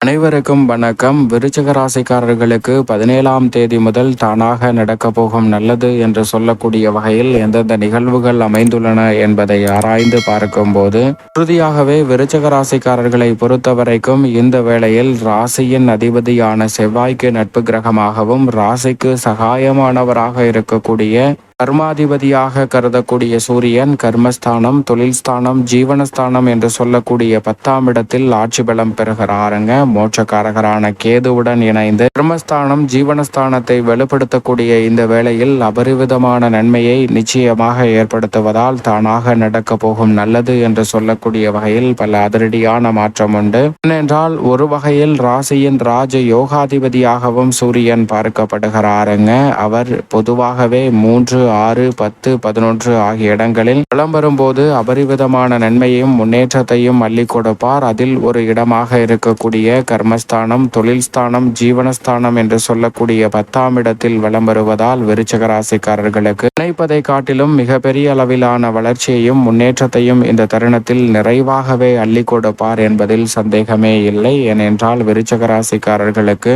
அனைவருக்கும் வணக்கம். விருச்சிக ராசிக்காரர்களுக்கு பதினேழாம் தேதி முதல் தானாக நடக்க போகும் நல்லது என்று சொல்லக்கூடிய வகையில் எந்தெந்த நிகழ்வுகள் அமைந்துள்ளன என்பதை ஆராய்ந்து பார்க்கும்போது உறுதியாகவே விருச்சிக ராசிக்காரர்களை பொறுத்தவரைக்கும் இந்த வேளையில் ராசியின் அதிபதியான செவ்வாய்க்கு நட்பு கிரகமாகவும் ராசிக்கு சகாயமானவராக இருக்கக்கூடிய கர்மாதிபதியாக கருதக்கூடிய சூரியன் கர்மஸ்தானம் தொழில் ஸ்தானம் ஜீவனஸ்தானம் என்று சொல்லக்கூடிய பத்தாம் இடத்தில் ஆட்சி பலம் பெறுகிறாருங்க. மோட்சக்காரகரான கேதுவுடன் இணைந்து கர்மஸ்தானம் ஜீவனஸ்தானத்தை வெளிப்படுத்தக்கூடிய இந்த வேளையில் அபரிவிதமான நன்மையை நிச்சயமாக ஏற்படுத்துவதால் தானாக நடக்க போகும் நல்லது என்று சொல்லக்கூடிய வகையில் பல அதிரடியான மாற்றம் உண்டு. ஏனென்றால் ஒரு வகையில் ராசியின் ராஜ யோகாதிபதியாகவும் சூரியன் பார்க்கப்படுகிறாருங்க. அவர் பொதுவாகவே மூன்று ஆறு பத்து பதினொன்று ஆகிய இடங்களில் விளம்பரும் வரும்போது அபரிவிதமான நன்மையும் முன்னேற்றத்தையும் அள்ளி கொடுப்பார். அதில் ஒரு இடமாக இருக்கக்கூடிய கர்மஸ்தானம் தொழில் ஸ்தானம் ஜீவனஸ்தானம் என்று சொல்லக்கூடிய பத்தாம் இடத்தில் வளம் வருவதால் விருச்சக ராசிக்காரர்களுக்கு நினைப்பதை காட்டிலும் மிகப்பெரிய அளவிலான வளர்ச்சியையும் முன்னேற்றத்தையும் இந்த தருணத்தில் நிறைவாகவே அள்ளி கொடுப்பார் என்பதில் சந்தேகமே இல்லை. ஏனென்றால் விருச்சக ராசிக்காரர்களுக்கு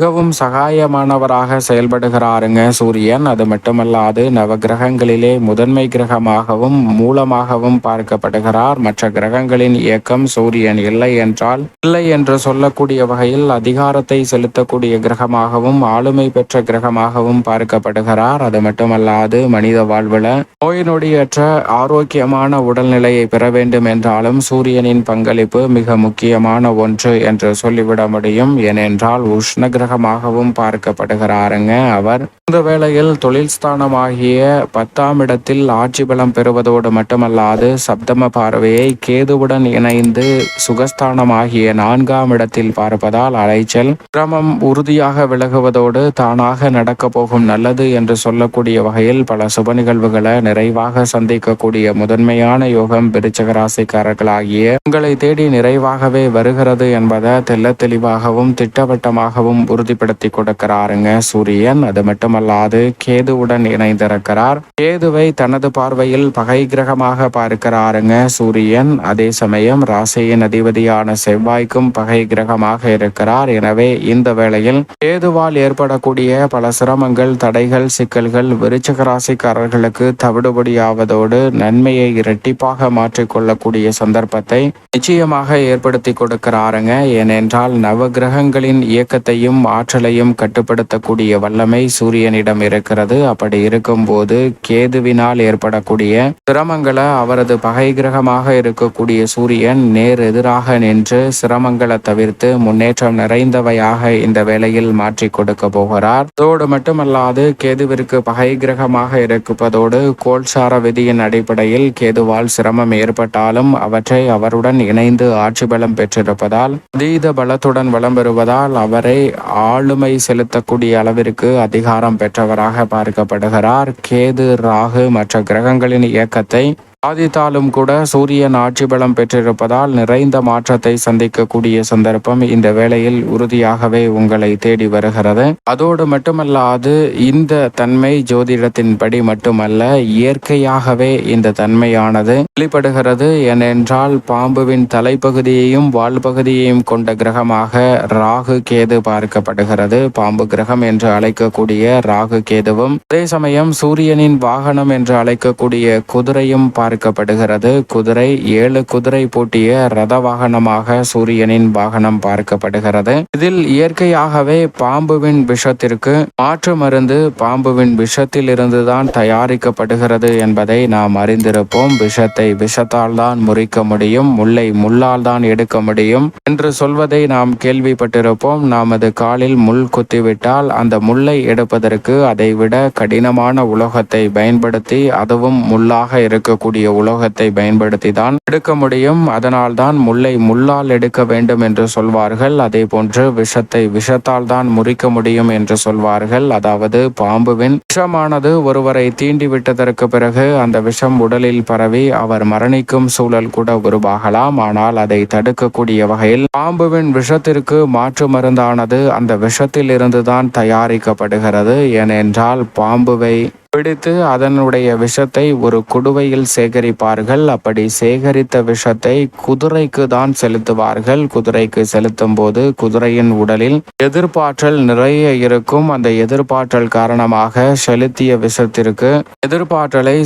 மிகவும் சகாயமானவராக செயல்படுகிறாருங்க சூரியன். அது மட்டுமல்லாது நவகிரகங்களிலே முதன்மை கிரகமாகவும் மூலமாகவும் பார்க்கப்படுகிறார். மற்ற கிரகங்களின் இயக்கம் சூரியன் இல்லை என்றால் இல்லை என்று சொல்லக்கூடிய வகையில் அதிகாரத்தை செலுத்தக்கூடிய கிரகமாகவும் ஆளுமை பெற்ற கிரகமாகவும் பார்க்கப்படுகிறார். அது மட்டுமல்லாது மனித வாழ்வில் நோய் நொடியற்ற ஆரோக்கியமான உடல்நிலையை பெற வேண்டும் என்றாலும் சூரியனின் பங்களிப்பு மிக முக்கியமான ஒன்று என்று சொல்லிவிட முடியும். ஏனென்றால் உஷ்ண கிரகமாகவும் பார்க்கப்படுகிறாருங்க அவர். இந்த வேளையில் தொழில் ஸ்தானமாகிய பத்தாம் இடத்தில் ஆட்சி பலம் பெறுவதோடு மட்டுமல்லாது சப்தம பார்வையை கேதுவுடன் இணைந்து சுகஸ்தானமாகிய நான்காம் இடத்தில் பார்ப்பதால் அலைச்சல் கிரமம் உறுதியாக விலகுவதோடு தானாக நடக்கப் போகும் நல்லது என்று சொல்லக்கூடிய வகையில் பல சுப நிகழ்வுகளை நிறைவாக சந்திக்கக்கூடிய முதன்மையான யோகம் பிரிச்சகராசிக்காரர்களாகிய உங்களை தேடி நிறைவாகவே வருகிறது என்பதை தெல்ல தெளிவாகவும் திட்டவட்டமாகவும் உறுதிப்படுத்தி கொடுக்கிறாருங்க சூரியன். அது மட்டுமல்லாது கேதுவுடன் இணைந்திருக்கிறார். கேதுவை தனது பார்வையில் பகை கிரகமாக பார்க்கிறாருங்க சூரியன். அதே சமயம் ராசியின் அதிபதியான செவ்வாய்க்கும் பகை கிரகமாக இருக்கிறார். எனவே இந்த வேளையில் கேதுவால் ஏற்படக்கூடிய பல சிரமங்கள் தடைகள் சிக்கல்கள் விருச்சக ராசிக்காரர்களுக்கு தவிடுபடியாவதோடு நன்மையை இரட்டிப்பாக மாற்றிக்கொள்ளக்கூடிய சந்தர்ப்பத்தை நிச்சயமாக ஏற்படுத்தி கொடுக்கிறாருங்க. ஏனென்றால் நவ கிரகங்களின் இயக்கத்தையும் ஆற்றலையும் கட்டுப்படுத்தக்கூடிய வல்லமை சூரியனிடம் இருக்கிறது. அப்படி இருக்கும்போது கேதுவினால் ஏற்படக்கூடிய சிரமங்களை அவரது பகை கிரகமாக இருக்கக்கூடிய சூரியன் நேர் எதிராக நின்று சிரமங்களை தவிர்த்து முன்னேற்றம் நிறைந்தவையாக இந்த வேளையில் மாற்றி கொடுக்க போகிறார். அதோடு மட்டுமல்லாது கேதுவிற்கு பகை கிரகமாக இருப்பதோடு கோல்சார விதியின் அடிப்படையில் கேதுவால் சிரமம் ஏற்பட்டாலும் அவற்றை அவருடன் இணைந்து ஆட்சி பலம் பெற்றிருப்பதால் அதீத பலத்துடன் வலம் பெறுவதால் அவரை ஆளுமை செலுத்தக்கூடிய அளவிற்கு அதிகாரம் பெற்றவராக பார்க்கப்படுகிறார். கேது ராகு மற்ற கிரகங்களின் இயக்கத்தை சாதித்தாலும் கூட சூரியன் ஆட்சி பலம் பெற்றிருப்பதால் நிறைந்த மாற்றத்தை சந்திக்கக்கூடிய சந்தர்ப்பம் இந்த வேளையில் உறுதியாகவே உங்களை தேடி வருகிறது. அதோடு மட்டுமல்லாது இந்த தன்மை ஜோதிடத்தின்படி மட்டுமல்ல இயற்கையாகவே இந்த தன்மையானது வெளிப்படுகிறது. ஏனென்றால் பாம்புவின் தலைப்பகுதியையும் வால் பகுதியையும் கொண்ட கிரகமாக ராகு கேது பார்க்கப்படுகிறது. பாம்பு கிரகம் என்று அழைக்கக்கூடிய ராகு கேதுவும் அதே சமயம் சூரியனின் வாகனம் என்று அழைக்கக்கூடிய குதிரையும் பார்க்க பார்க்கப்படுகிறது குதிரை ஏழு குதிரை பூட்டிய ரத வாகனமாக சூரியனின் வாகனம் பார்க்கப்படுகிறது. இதில் இயற்கையாகவே பாம்புவின் விஷத்திற்கு மாற்று மருந்து பாம்புவின் விஷத்தில் இருந்துதான் தயாரிக்கப்படுகிறது என்பதை நாம் அறிந்திருப்போம். விஷத்தை விஷத்தால் தான் முறிக்க முடியும் முல்லை முள்ளால் தான் எடுக்க முடியும் என்று சொல்வதை நாம் கேள்விப்பட்டிருப்போம். நமது காலில் முள் குத்திவிட்டால் அந்த முல்லை எடுப்பதற்கு அதைவிட கடினமான உலோகத்தை பயன்படுத்தி அதுவும் முள்ளாக இருக்கக்கூடிய கூடிய உலோகத்தை பயன்படுத்தி தான் எடுக்க முடியும். அதனால் தான் முல்லை முள்ளால் எடுக்க வேண்டும் என்று சொல்வார்கள். அதே போன்று விஷத்தை விஷத்தால் தான் முறிக்க முடியும் என்று சொல்வார்கள். அதாவது பாம்புவின் விஷமானது ஒருவரை தீண்டி விட்டதற்கு பிறகு அந்த விஷம் உடலில் பரவி அவர் மரணிக்கும் சூழல் கூட உருவாகலாம். ஆனால் அதை தடுக்கக்கூடிய வகையில் பாம்புவின் விஷத்திற்கு மாற்று மருந்தானது அந்த விஷத்தில் இருந்துதான் தயாரிக்கப்படுகிறது. ஏனென்றால் பாம்புவை பிடித்து அதனுடைய விஷத்தை ஒரு குடுவையில் சேகரிப்பார்கள். அப்படி சேகரித்த விஷத்தை குதிரைக்கு தான் செலுத்துவார்கள். குதிரைக்கு செலுத்தும் போது குதிரையின் உடலில் எதிர்ப்பாற்றல் நிறைய இருக்கும். அந்த எதிர்ப்பாற்றல் காரணமாக செலுத்திய விஷத்திற்கு எதிர்ப்பாற்றலை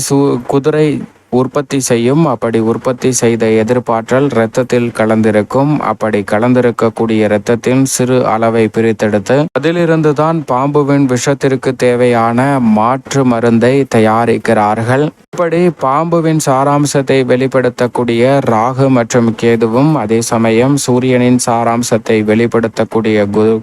குதிரை உற்பத்தி செய்யும் அப்படி உற்பத்தி செய்த எதிர்ப்பாற்றல் இரத்தத்தில் கலந்திருக்கும் அப்படி கலந்திருக்கக்கூடிய இரத்தத்தின் சிறு அளவை பிரித்தெடுத்து அதிலிருந்து தான் பாம்புவின் விஷத்திற்கு தேவையான மாற்று மருந்தை தயாரிக்கிறார்கள். இப்படி பாம்புவின் சாராம்சத்தை வெளிப்படுத்தக்கூடிய ராகு மற்றும் கேதுவும் அதே சமயம் சூரியனின் சாராம்சத்தை வெளிப்படுத்தக்கூடிய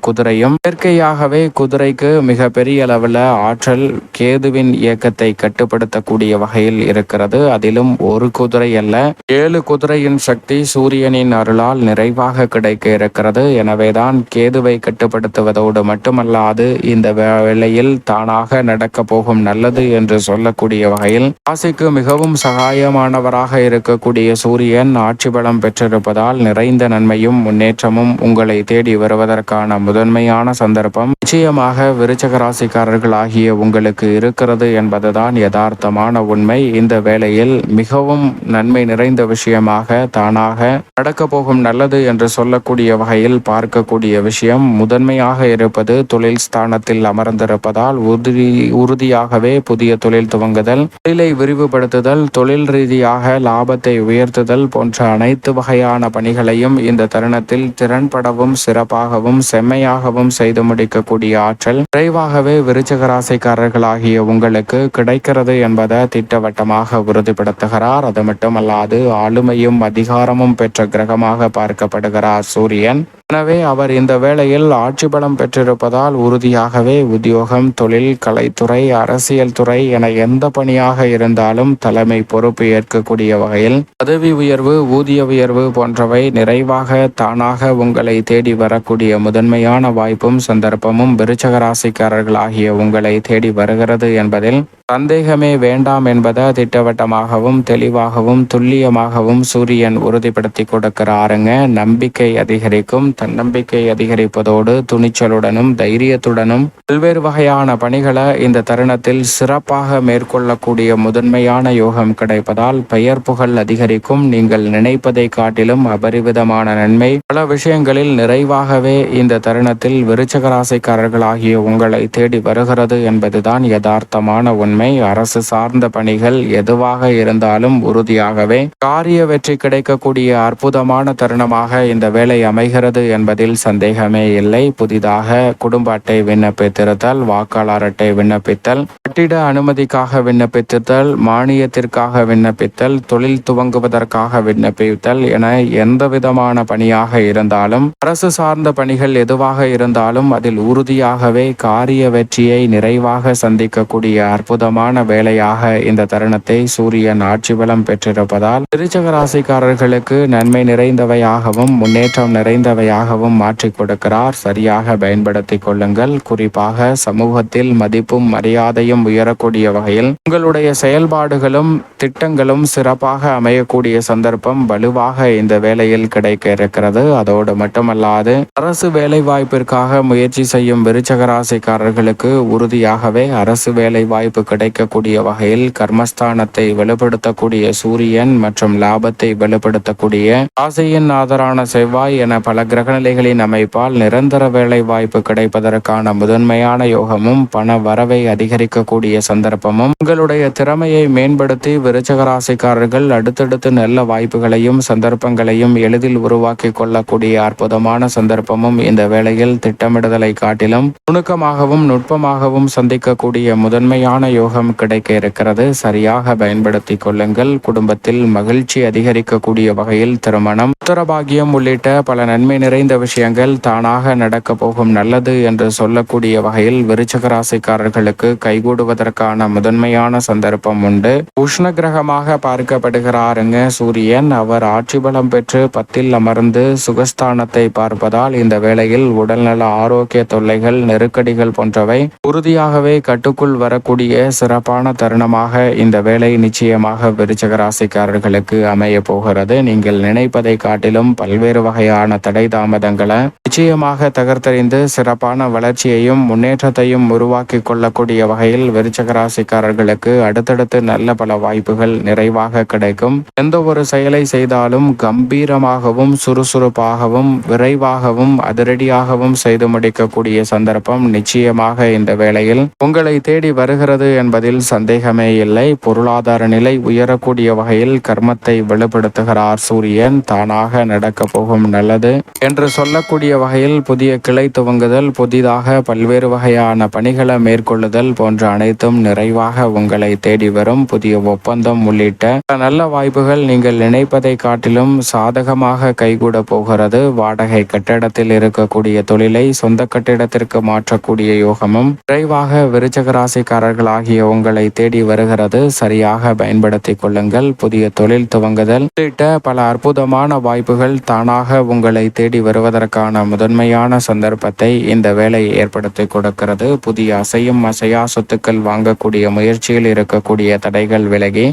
குதிரையும் இயற்கையாகவே குதிரைக்கு மிக பெரிய அளவில் ஆற்றல் கேதுவின் இயக்கத்தை கட்டுப்படுத்தக்கூடிய வகையில் இருக்கிறது. அதிலும் ஒரு குதிரை அல்ல. ஏழு குதிரையின் சக்தி சூரியனின் அருளால் நிறைவாக கிடைக்க இருக்கிறது. எனவேதான் கேதுவை கட்டுப்படுத்துவதோடு மட்டுமல்லாது இந்த வேளையில் தானாக நடக்க போகும் நல்லது என்று சொல்லக்கூடிய வகையில் ராசிக்கு மிகவும் சகாயமானவராக இருக்கக்கூடிய சூரியன் ஆட்சி பலம் பெற்றிருப்பதால் நிறைந்த நன்மையும் முன்னேற்றமும் உங்களை தேடி வருவதற்கான முதன்மையான சந்தர்ப்பம். நிச்சயமாக விருச்சக ராசிக்காரர்கள் ஆகிய உங்களுக்கு இருக்கிறது என்பதுதான் யதார்த்தமான உண்மை. இந்த வேளையில் மிகவும் நன்மை நிறைந்த விஷயமாக தானாக நடக்க போகும் நல்லது என்று சொல்லக்கூடிய வகையில் பார்க்கக்கூடிய விஷயம் முதன்மையாக இருப்பது தொழில் ஸ்தானத்தில் அமர்ந்திருப்பதால் உறுதி உறுதியாகவே புதிய தொழில் துவங்குதல் தொழிலை விரிவுபடுத்துதல் தொழில் ரீதியாக லாபத்தை உயர்த்துதல் போன்ற அனைத்து வகையான பணிகளையும் இந்த தருணத்தில் திறன்படவும் சிறப்பாகவும் செம்மையாகவும் செய்து முடிக்கக்கூடிய ஆற்றல் விரைவாகவே விருச்சக ராசிக்காரர்களாகிய உங்களுக்கு கிடைக்கிறது என்பதை திட்டவட்டமாக உறுதிப்படுத்துகிறார் அது மட்டுமல்லாது ஆளுமையும் அதிகாரமும் பெற்ற கிரகமாக பார்க்கப்படுகிறார் சூரியன். எனவே அவர் இந்த வேளையில் ஆட்சி பலம் பெற்றிருப்பதால் உறுதியாகவே உத்தியோகம் தொழில் கலைத்துறை அரசியல் துறை என எந்த பணியாக இருந்தாலும் தலைமை பொறுப்பு ஏற்கக்கூடிய வகையில் பதவி உயர்வு ஊதிய உயர்வு போன்றவை நிறைவாக தானாக உங்களை தேடி வரக்கூடிய முதன்மையான வாய்ப்பும் சந்தர்ப்பமும் விருச்சகராசிக்காரர்கள் ஆகிய உங்களை தேடி வருகிறது என்பதில் சந்தேகமே வேண்டாம் என்பதை திட்டவட்டமாகவும் தெளிவாகவும் துல்லியமாகவும் சூரியன் உறுதிப்படுத்தி கொடுக்கிறாருங்க. நம்பிக்கை அதிகரிக்கும் தன்னம்பிக்கை அதிகரிப்பதோடு துணிச்சலுடனும் தைரியத்துடனும் பல்வேறு வகையான பணிகளை இந்த தருணத்தில் சிறப்பாக மேற்கொள்ளக்கூடிய முதன்மையான யோகம் கிடைப்பதால் பெயர் புகழ் அதிகரிக்கும். நீங்கள் நினைப்பதை காட்டிலும் அபரிவிதமான நன்மை. பல விஷயங்களில் நிறைவாகவே இந்த தருணத்தில் விருச்சகராசிக்காரர்களாகிய உங்களை தேடி வருகிறது என்பதுதான் யதார்த்தமான உண்மை. அரசு சார்ந்த பணிகள் எதுவாக இருந்தாலும் உறுதியாகவே காரிய வெற்றி கிடைக்கக்கூடிய அற்புதமான தருணமாக இந்த வேலை அமைகிறது என்பதில் சந்தேகமே இல்லை. புதிதாக குடும்ப அட்டை விண்ணப்பித்திருத்தல் வாக்காளர் அட்டை விண்ணப்பித்தல் கட்டிட அனுமதிக்காக விண்ணப்பித்தல் மானியத்திற்காக விண்ணப்பித்தல் தொழில் துவங்குவதற்காக விண்ணப்பித்தல் என எந்த விதமான பணியாக இருந்தாலும் அரசு சார்ந்த பணிகள் எதுவாக இருந்தாலும் அதில் உறுதியாகவே காரிய வெற்றியை நிறைவாக சந்திக்கக்கூடிய அற்புதமான வேலையாக இந்த தருணத்தை சூரியன் ஆட்சி பலம் பெற்றிருப்பதால் திருச்சக ராசிக்காரர்களுக்கு நன்மை நிறைந்தவையாகவும் முன்னேற்றம் நிறைந்தவையாகவும் மாற்றிக் கொடுக்கிறார். சரியாக பயன்படுத்திக் கொள்ளுங்கள். குறிப்பாக சமூகத்தில் மதிப்பும் மரியாதையும் உயரக்கூடிய வகையில் உங்களுடைய செயல்பாடுகளும் திட்டங்களும் சிறப்பாக அமையக்கூடிய சந்தர்ப்பம் வலுவாக இந்த வேலையில் கிடைக்க இருக்கிறது. அதோடு மட்டுமல்லாது அரசு வேலை வாய்ப்பிற்காக முயற்சி செய்யும் விருச்சகராசிக்காரர்களுக்கு உறுதியாகவே அரசு வேலை வாய்ப்பு கிடைக்கக்கூடிய வகையில் கர்மஸ்தானத்தை வெளிப்படுத்தக்கூடிய சூரியன் மற்றும் லாபத்தை வெளிப்படுத்தக்கூடிய ராசியின் ஆதரான செவ்வாய் என பல கிரகநிலைகளின் அமைப்பால் நிரந்தர வேலை வாய்ப்பு கிடைப்பதற்கான முதன்மையான யோகமும் பண வரவை அதிகரிக்க அதிகரிக்கக்கூடிய சந்தர்ப்பமும் உங்களுடைய திறமையை மேம்படுத்தி விருச்சகராசிக்காரர்கள் அடுத்தடுத்து நல்ல வாய்ப்புகளையும் சந்தர்ப்பங்களையும் எளிதில் உருவாக்கி கொள்ளக்கூடிய அற்புதமான சந்தர்ப்பமும் இந்த வேளையில் திட்டமிடுதலை காட்டிலும் நுணுக்கமாகவும் நுட்பமாகவும் சந்திக்கக்கூடிய முதன்மையான யோகம் கிடைக்க இருக்கிறது. சரியாக பயன்படுத்தி கொள்ளுங்கள். குடும்பத்தில் மகிழ்ச்சி அதிகரிக்கக்கூடிய வகையில் திருமணம் உத்தரபாகியம் உள்ளிட்ட பல நன்மை நிறைந்த விஷயங்கள் தானாக நடக்க போகும் நல்லது என்று சொல்லக்கூடிய வகையில் விருச்சகராசிக்காரர்களுக்கு கைகூட கைகூடுவதற்கான முதன்மையான சந்தர்ப்பம் உண்டு. உஷ்ண கிரகமாக பார்க்கப்படுகிறாருங்க சூரியன். அவர் ஆட்சி பலம் பெற்று பத்தில் அமர்ந்து சுகஸ்தானத்தை பார்ப்பதால் இந்த வேளையில் உடல்நல ஆரோக்கிய தொல்லைகள் நெருக்கடிகள் போன்றவை உறுதியாகவே கட்டுக்குள் வரக்கூடிய சிறப்பான தருணமாக இந்த வேலை நிச்சயமாக விருச்சக ராசிக்காரர்களுக்கு அமைய போகிறது. நீங்கள் நினைப்பதை காட்டிலும் பல்வேறு வகையான தடை தாமதங்களை நிச்சயமாக தகர்த்தறிந்து சிறப்பான வளர்ச்சியையும் முன்னேற்றத்தையும் உருவாக்கி கொள்ளக்கூடிய வகையில் விருச்சகராசிக்காரர்களுக்கு அடுத்தடுத்து நல்ல பல வாய்ப்புகள் நிறைவாக கிடைக்கும். எந்த ஒரு செயலை செய்தாலும் கம்பீரமாகவும் சுறுசுறுப்பாகவும் விரைவாகவும் அதிரடியாகவும் செய்து முடிக்கக்கூடிய சந்தர்ப்பம் நிச்சயமாக இந்த வேளையில் உங்களை தேடி வருகிறது என்பதில் சந்தேகமே இல்லை. பொருளாதார நிலை உயரக்கூடிய வகையில் கர்மத்தை வெளிப்படுத்துகிறார் சூரியன். தானாக நடக்க போகும் நல்லது என்று சொல்லக்கூடிய வகையில் புதிய கிளை துவங்குதல் புதிதாக பல்வேறு வகையான பணிகளை மேற்கொள்ளுதல் போன்ற அனைத்தும் நிறைவாக உங்களை தேடி வரும் புதிய ஒப்பந்தம் உள்ளிட்ட நல்ல வாய்ப்புகள் நீங்கள் நினைப்பதை காட்டிலும் சாதகமாக கைகூட போகிறது. வாடகை கட்டிடத்தில் இருக்கக்கூடிய தொழிலை சொந்த கட்டிடத்திற்கு மாற்றக்கூடிய யோகமும் விரைவாக விருச்சக்கராசிக்காரர்கள் ஆகிய உங்களை தேடி வருகிறது. சரியாக பயன்படுத்தி கொள்ளுங்கள். புதிய தொழில் துவங்குதல் உள்ளிட்ட பல அற்புதமான வாய்ப்புகள் தானாக உங்களை தேடி வருவதற்கான முதன்மையான சந்தர்ப்பத்தை இந்த வேலை ஏற்படுத்தி கொடுக்கிறது. புதிய அசையும் அசையா சொத்துக்கள் வாங்கக்கூடிய முயற்சியில் இருக்கக்கூடிய தடைகள் விலகி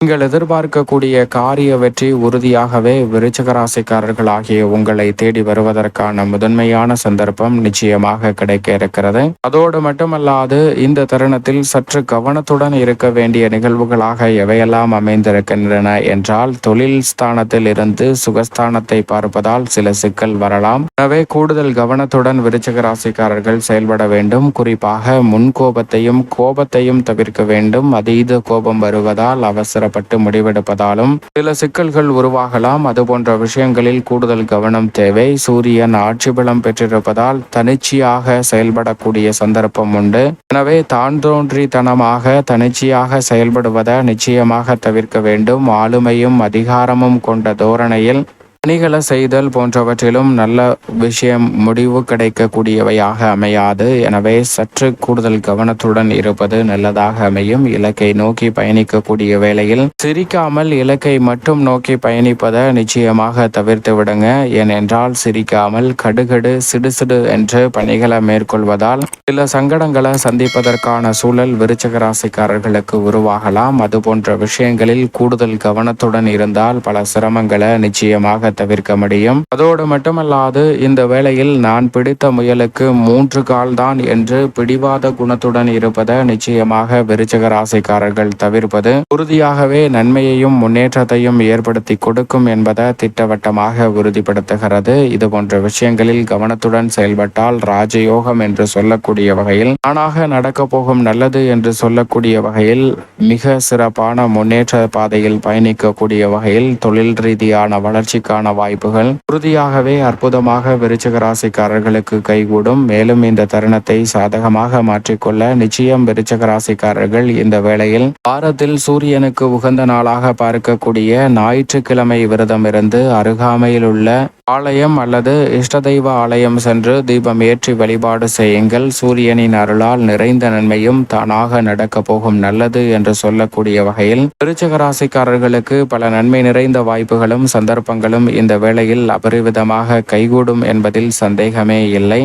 நீங்கள் எதிர்பார்க்கக்கூடிய காரிய வெற்றி உறுதியாகவே விருச்சக ராசிக்காரர்கள் ஆகிய உங்களை தேடி வருவதற்கான முதன்மையான சந்தர்ப்பம் நிச்சயமாக கிடைக்க இருக்கிறது அதோடு மட்டுமல்லாது இந்த தருணத்தில் சற்று கவனத்துடன் இருக்க வேண்டிய நிகழ்வுகளாக எவையெல்லாம் அமைந்திருக்கின்றன என்றால் தொழில் ஸ்தானத்தில் இருந்து சுகஸ்தானத்தை பார்ப்பதால் சில சிக்கல் வரலாம். எனவே கூடுதல் கவனத்துடன் விருச்சக ராசிக்காரர்கள் செயல்பட வேண்டும். குறிப்பாக முன்கோபத்தையும் கோபத்தையும் தவிர்க்க வேண்டும். அதீத கோபம் வருவதால் அவசரப்பட்டு முடிவெடுப்பதாலும் சில சிக்கல்கள் உருவாகலாம். அதுபோன்ற விஷயங்களில் கூடுதல் கவனம் தேவை. சூரியன் ஆட்சி பலம் பெற்றிருப்பதால் தனிச்சையாக செயல்படக்கூடிய சந்தர்ப்பம் உண்டு. எனவே தான் தோன்றித்தனமாக தனிச்சையாக செயல்படுவதை நிச்சயமாக தவிர்க்க வேண்டும். ஆளுமையும் அதிகாரமும் கொண்ட தோரணையில் பணிகளை செய்தல் போன்றவற்றிலும் நல்ல விஷயம் முடிவு கிடைக்கக்கூடியவையாக அமையாது. எனவே சற்று கூடுதல் கவனத்துடன் இருப்பது நல்லதாக அமையும். இலக்கை நோக்கி பயணிக்கக்கூடிய வேளையில் சிரிக்காமல் இலக்கை மட்டும் நோக்கி பயணிப்பதை நிச்சயமாக தவிர்த்து விடுங்க. ஏனென்றால் சிரிக்காமல் கடுகடு சிடுசிடு என்று பணிகளை மேற்கொள்வதால் சில சங்கடங்களை சந்திப்பதற்கான சூழல் விருச்சக ராசிக்காரர்களுக்கு உருவாகலாம். அது போன்ற விஷயங்களில் கூடுதல் கவனத்துடன் இருந்தால் பல சிரமங்களை நிச்சயமாக தவிர்க்க முடியும். அதோடு மட்டுமல்லாது இந்த வேளையில் நான் பிடித்த முயலுக்கு மூன்று கால் தான் என்று பிடிவாத குணத்துடன் இருப்பதை நிச்சயமாக விருச்சக ராசிக்காரர்கள் தவிர்ப்பது உறுதியாகவே நன்மையையும் முன்னேற்றத்தையும் ஏற்படுத்தி கொடுக்கும் என்பதை திட்டவட்டமாக உறுதிப்படுத்துகிறது. இது போன்ற விஷயங்களில் கவனத்துடன் செயல்பட்டால் ராஜயோகம் என்று சொல்லக்கூடிய வகையில் தானாக நடக்க போகும் நல்லது என்று சொல்லக்கூடிய வகையில் மிக சிறப்பான முன்னேற்ற பாதையில் பயணிக்கக்கூடிய வகையில் தொழில் ரீதியான வளர்ச்சிக்கான வாய்ப்புகள். உறுதியாகவே அற்புதமாக விருச்சிக ராசிக்காரர்களுக்கு கைகூடும். மேலும் இந்த தருணத்தை சாதகமாக மாற்றிக்கொள்ள நிச்சயம் விருச்சிக ராசிக்காரர்கள் இந்த வேளையில் வாரத்தில் சூரியனுக்கு உகந்த நாளாக பார்க்கக்கூடிய ஞாயிற்றுக்கிழமை விரதம் இருந்து அருகாமையில் உள்ள ஆலயம் அல்லது இஷ்டதெய்வ ஆலயம் சென்று தீபம் ஏற்றி வழிபாடு செய்யுங்கள். சூரியனின் அருளால் நிறைந்த நன்மையும் தானாக நடக்கப் போகும் நல்லது என்று சொல்லக்கூடிய வகையில் விருச்சக ராசிக்காரர்களுக்கு பல நன்மை நிறைந்த வாய்ப்புகளும் சந்தர்ப்பங்களும் இந்த வேளையில் அபரிவிதமாக கைகூடும் என்பதில் சந்தேகமே இல்லை.